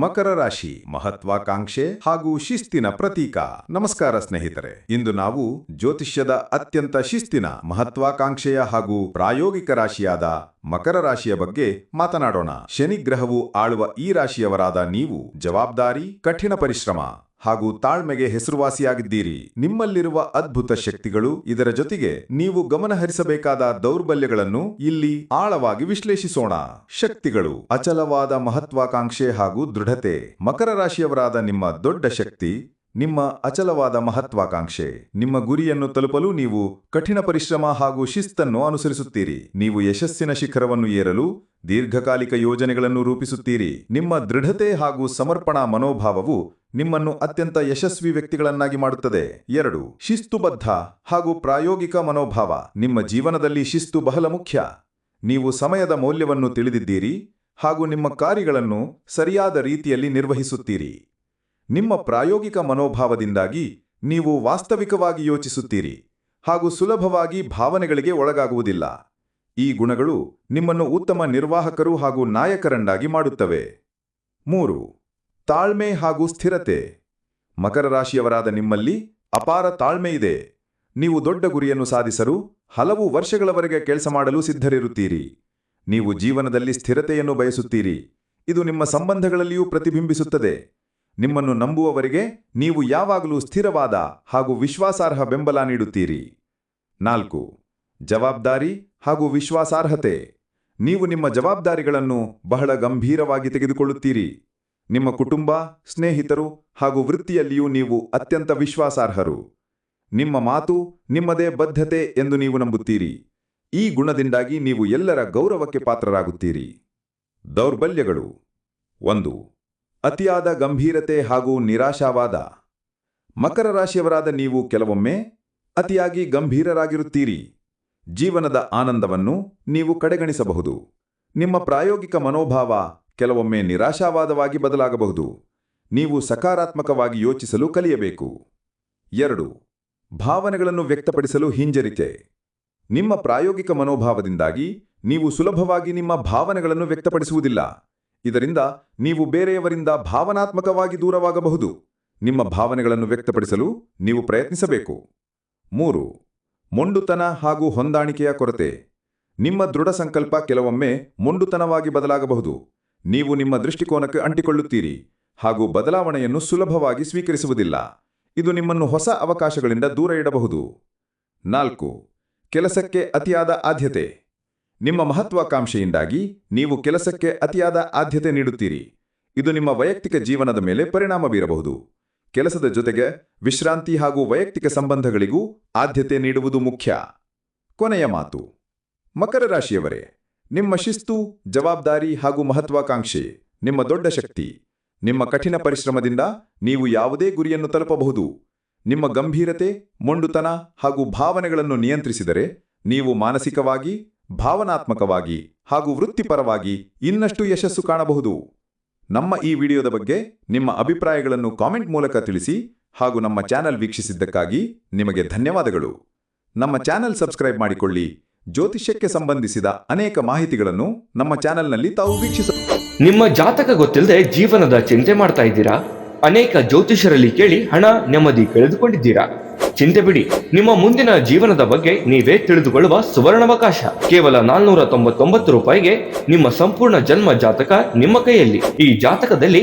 ಮಕರ ರಾಶಿ ಮಹತ್ವಾಕಾಂಕ್ಷೆ ಹಾಗೂ ಶಿಸ್ತಿನ ಪ್ರತೀಕ. ನಮಸ್ಕಾರ ಸ್ನೇಹಿತರೆ, ಇಂದು ನಾವು ಜ್ಯೋತಿಷ್ಯದ ಅತ್ಯಂತ ಶಿಸ್ತಿನ, ಮಹತ್ವಾಕಾಂಕ್ಷೆಯ ಹಾಗೂ ಪ್ರಾಯೋಗಿಕ ರಾಶಿಯಾದ ಮಕರ ರಾಶಿಯ ಬಗ್ಗೆ ಮಾತನಾಡೋಣ. ಶನಿ ಗ್ರಹವು ಆಳುವ ಈ ರಾಶಿಯವರಾದ ನೀವು ಜವಾಬ್ದಾರಿ, ಕಠಿಣ ಪರಿಶ್ರಮ ಹಾಗೂ ತಾಳ್ಮೆಗೆ ಹೆಸರುವಾಸಿಯಾಗಿದ್ದೀರಿ. ನಿಮ್ಮಲ್ಲಿರುವ ಅದ್ಭುತ ಶಕ್ತಿಗಳು ಇದರ ಜೊತೆಗೆ ನೀವು ಗಮನಹರಿಸಬೇಕಾದ ದೌರ್ಬಲ್ಯಗಳನ್ನು ಇಲ್ಲಿ ಆಳವಾಗಿ ವಿಶ್ಲೇಷಿಸೋಣ. ಶಕ್ತಿಗಳು ಅಚಲವಾದ ಮಹತ್ವಾಕಾಂಕ್ಷೆ ಹಾಗೂ ದೃಢತೆ. ಮಕರ ರಾಶಿಯವರಾದ ನಿಮ್ಮ ದೊಡ್ಡ ಶಕ್ತಿ, ನಿಮ್ಮ ಅಚಲವಾದ ಮಹತ್ವಾಕಾಂಕ್ಷೆ. ನಿಮ್ಮ ಗುರಿಯನ್ನು ತಲುಪಲು ನೀವು ಕಠಿಣ ಪರಿಶ್ರಮ ಹಾಗೂ ಶಿಸ್ತನ್ನು ಅನುಸರಿಸುತ್ತೀರಿ. ನೀವು ಯಶಸ್ಸಿನ ಶಿಖರವನ್ನು ಏರಲು ದೀರ್ಘಕಾಲಿಕ ಯೋಜನೆಗಳನ್ನು ರೂಪಿಸುತ್ತೀರಿ. ನಿಮ್ಮ ದೃಢತೆ ಹಾಗೂ ಸಮರ್ಪಣಾ ಮನೋಭಾವವು ನಿಮ್ಮನ್ನು ಅತ್ಯಂತ ಯಶಸ್ವಿ ವ್ಯಕ್ತಿಗಳನ್ನಾಗಿ ಮಾಡುತ್ತದೆ. ಎರಡು, ಶಿಸ್ತುಬದ್ಧ ಹಾಗೂ ಪ್ರಾಯೋಗಿಕ ಮನೋಭಾವ. ನಿಮ್ಮ ಜೀವನದಲ್ಲಿ ಶಿಸ್ತು ಬಹಳ ಮುಖ್ಯ. ನೀವು ಸಮಯದ ಮೌಲ್ಯವನ್ನು ತಿಳಿದಿದ್ದೀರಿ ಹಾಗೂ ನಿಮ್ಮ ಕಾರ್ಯಗಳನ್ನು ಸರಿಯಾದ ರೀತಿಯಲ್ಲಿ ನಿರ್ವಹಿಸುತ್ತೀರಿ. ನಿಮ್ಮ ಪ್ರಾಯೋಗಿಕ ಮನೋಭಾವದಿಂದಾಗಿ ನೀವು ವಾಸ್ತವಿಕವಾಗಿ ಯೋಚಿಸುತ್ತೀರಿ ಹಾಗೂ ಸುಲಭವಾಗಿ ಭಾವನೆಗಳಿಗೆ ಒಳಗಾಗುವುದಿಲ್ಲ. ಈ ಗುಣಗಳು ನಿಮ್ಮನ್ನು ಉತ್ತಮ ನಿರ್ವಾಹಕರು ಹಾಗೂ ನಾಯಕರನ್ನಾಗಿ ಮಾಡುತ್ತವೆ. ಮೂರು ತಾಳ್ಮೆ ಹಾಗೂ ಸ್ಥಿರತೆ. ಮಕರ ರಾಶಿಯವರಾದ ನಿಮ್ಮಲ್ಲಿ ಅಪಾರ ತಾಳ್ಮೆ ಇದೆ. ನೀವು ದೊಡ್ಡ ಗುರಿಯನ್ನು ಸಾಧಿಸಲು ಹಲವು ವರ್ಷಗಳವರೆಗೆ ಕೆಲಸ ಮಾಡಲು ಸಿದ್ಧರಿರುತ್ತೀರಿ. ನೀವು ಜೀವನದಲ್ಲಿ ಸ್ಥಿರತೆಯನ್ನು ಬಯಸುತ್ತೀರಿ. ಇದು ನಿಮ್ಮ ಸಂಬಂಧಗಳಲ್ಲಿಯೂ ಪ್ರತಿಬಿಂಬಿಸುತ್ತದೆ. ನಿಮ್ಮನ್ನು ನಂಬುವವರಿಗೆ ನೀವು ಯಾವಾಗಲೂ ಸ್ಥಿರವಾದ ಹಾಗೂ ವಿಶ್ವಾಸಾರ್ಹ ಬೆಂಬಲ ನೀಡುತ್ತೀರಿ. ನಾಲ್ಕು, ಜವಾಬ್ದಾರಿ ಹಾಗೂ ವಿಶ್ವಾಸಾರ್ಹತೆ. ನೀವು ನಿಮ್ಮ ಜವಾಬ್ದಾರಿಗಳನ್ನು ಬಹಳ ಗಂಭೀರವಾಗಿ ತೆಗೆದುಕೊಳ್ಳುತ್ತೀರಿ. ನಿಮ್ಮ ಕುಟುಂಬ, ಸ್ನೇಹಿತರು ಹಾಗೂ ವೃತ್ತಿಯಲ್ಲಿಯೂ ನೀವು ಅತ್ಯಂತ ವಿಶ್ವಾಸಾರ್ಹರು. ನಿಮ್ಮ ಮಾತು ನಿಮ್ಮದೇ ಬದ್ಧತೆ ಎಂದು ನೀವು ನಂಬುತ್ತೀರಿ. ಈ ಗುಣದಿಂದಾಗಿ ನೀವು ಎಲ್ಲರ ಗೌರವಕ್ಕೆ ಪಾತ್ರರಾಗುತ್ತೀರಿ. ದೌರ್ಬಲ್ಯಗಳು. ಒಂದು, ಅತಿಯಾದ ಗಂಭೀರತೆ ಹಾಗೂ ನಿರಾಶಾವಾದ. ಮಕರ ರಾಶಿಯವರಾದ ನೀವು ಕೆಲವೊಮ್ಮೆ ಅತಿಯಾಗಿ ಗಂಭೀರರಾಗಿರುತ್ತೀರಿ. ಜೀವನದ ಆನಂದವನ್ನು ನೀವು ಕಡೆಗಣಿಸಬಹುದು. ನಿಮ್ಮ ಪ್ರಾಯೋಗಿಕ ಮನೋಭಾವ ಕೆಲವೊಮ್ಮೆ ನಿರಾಶಾವಾದವಾಗಿ ಬದಲಾಗಬಹುದು. ನೀವು ಸಕಾರಾತ್ಮಕವಾಗಿ ಯೋಚಿಸಲು ಕಲಿಯಬೇಕು. ಎರಡು, ಭಾವನೆಗಳನ್ನು ವ್ಯಕ್ತಪಡಿಸಲು ಹಿಂಜರಿಕೆ. ನಿಮ್ಮ ಪ್ರಾಯೋಗಿಕ ಮನೋಭಾವದಿಂದಾಗಿ ನೀವು ಸುಲಭವಾಗಿ ನಿಮ್ಮ ಭಾವನೆಗಳನ್ನು ವ್ಯಕ್ತಪಡಿಸುವುದಿಲ್ಲ. ಇದರಿಂದ ನೀವು ಬೇರೆಯವರಿಂದ ಭಾವನಾತ್ಮಕವಾಗಿ ದೂರವಾಗಬಹುದು. ನಿಮ್ಮ ಭಾವನೆಗಳನ್ನು ವ್ಯಕ್ತಪಡಿಸಲು ನೀವು ಪ್ರಯತ್ನಿಸಬೇಕು. ಮೂರು, ಮೊಂಡುತನ ಹಾಗೂ ಹೊಂದಾಣಿಕೆಯ ಕೊರತೆ. ನಿಮ್ಮ ದೃಢ ಸಂಕಲ್ಪ ಕೆಲವೊಮ್ಮೆ ಮೊಂಡುತನವಾಗಿ ಬದಲಾಗಬಹುದು. ನೀವು ನಿಮ್ಮ ದೃಷ್ಟಿಕೋನಕ್ಕೆ ಅಂಟಿಕೊಳ್ಳುತ್ತೀರಿ ಹಾಗೂ ಬದಲಾವಣೆಯನ್ನು ಸುಲಭವಾಗಿ ಸ್ವೀಕರಿಸುವುದಿಲ್ಲ. ಇದು ನಿಮ್ಮನ್ನು ಹೊಸ ಅವಕಾಶಗಳಿಂದ ದೂರ ಇಡಬಹುದು. ನಾಲ್ಕು, ಕೆಲಸಕ್ಕೆ ಅತಿಯಾದ ಆದ್ಯತೆ. ನಿಮ್ಮ ಮಹತ್ವಾಕಾಂಕ್ಷೆಯಿಂದಾಗಿ ನೀವು ಕೆಲಸಕ್ಕೆ ಅತಿಯಾದ ಆದ್ಯತೆ ನೀಡುತ್ತೀರಿ. ಇದು ನಿಮ್ಮ ವೈಯಕ್ತಿಕ ಜೀವನದ ಮೇಲೆ ಪರಿಣಾಮ ಬೀರಬಹುದು. ಕೆಲಸದ ಜೊತೆಗೆ ವಿಶ್ರಾಂತಿ ಹಾಗೂ ವೈಯಕ್ತಿಕ ಸಂಬಂಧಗಳಿಗೂ ಆದ್ಯತೆ ನೀಡುವುದು ಮುಖ್ಯ. ಕೊನೆಯ ಮಾತು. ಮಕರ ರಾಶಿಯವರೇ ನಿಮ್ಮ ಶಿಸ್ತು, ಜವಾಬ್ದಾರಿ ಹಾಗೂ ಮಹತ್ವಾಕಾಂಕ್ಷೆ, ನಿಮ್ಮ ದೊಡ್ಡ ಶಕ್ತಿ. ನಿಮ್ಮ ಕಠಿಣ ಪರಿಶ್ರಮದಿಂದ ನೀವು ಯಾವುದೇ ಗುರಿಯನ್ನು ತಲುಪಬಹುದು. ನಿಮ್ಮ ಗಂಭೀರತೆ, ಮೊಂಡುತನ ಹಾಗೂ ಭಾವನೆಗಳನ್ನು ನಿಯಂತ್ರಿಸಿದರೆ ನೀವು ಮಾನಸಿಕವಾಗಿ, ಭಾವನಾತ್ಮಕವಾಗಿ ಹಾಗೂ ವೃತ್ತಿಪರವಾಗಿ ಇನ್ನಷ್ಟು ಯಶಸ್ಸು ಕಾಣಬಹುದು. ನಮ್ಮ ಈ ವಿಡಿಯೋದ ಬಗ್ಗೆ ನಿಮ್ಮ ಅಭಿಪ್ರಾಯಗಳನ್ನು ಕಾಮೆಂಟ್ ಮೂಲಕ ತಿಳಿಸಿ ಹಾಗೂ ನಮ್ಮ ಚಾನೆಲ್ ವೀಕ್ಷಿಸಿದ್ದಕ್ಕಾಗಿ ನಿಮಗೆ ಧನ್ಯವಾದಗಳು. ನಮ್ಮ ಚಾನೆಲ್ ಸಬ್ಸ್ಕ್ರೈಬ್ ಮಾಡಿಕೊಳ್ಳಿ. ಜ್ಯೋತಿಷ್ಯಕ್ಕೆ ಸಂಬಂಧಿಸಿದ ಅನೇಕ ಮಾಹಿತಿಗಳನ್ನು ನಮ್ಮ ಚಾನೆಲ್ನಲ್ಲಿ ತಾವು ವೀಕ್ಷಿಸ ನಿಮ್ಮ ಜಾತಕ ಗೊತ್ತಿಲ್ಲದೆ ಜೀವನದ ಚಿಂತೆ ಮಾಡ್ತಾ ಇದ್ದೀರಾ? ಅನೇಕ ಜ್ಯೋತಿಷರಲ್ಲಿ ಕೇಳಿ ಹಣ, ನೆಮ್ಮದಿ ಕಳೆದುಕೊಂಡಿದ್ದೀರಾ? ಚಿಂತೆ ಬಿಡಿ, ನಿಮ್ಮ ಮುಂದಿನ ಜೀವನದ ಬಗ್ಗೆ ನೀವೇ ತಿಳಿದುಕೊಳ್ಳುವ ಸುವರ್ಣಾವಕಾಶ. ಕೇವಲ ನಾಲ್ನೂರ ತೊಂಬತ್ತೊಂಬತ್ತು ರೂಪಾಯಿಗೆ ನಿಮ್ಮ ಸಂಪೂರ್ಣ ಜನ್ಮ ಜಾತಕ ನಿಮ್ಮ ಕೈಯಲ್ಲಿ. ಈ ಜಾತಕದಲ್ಲಿ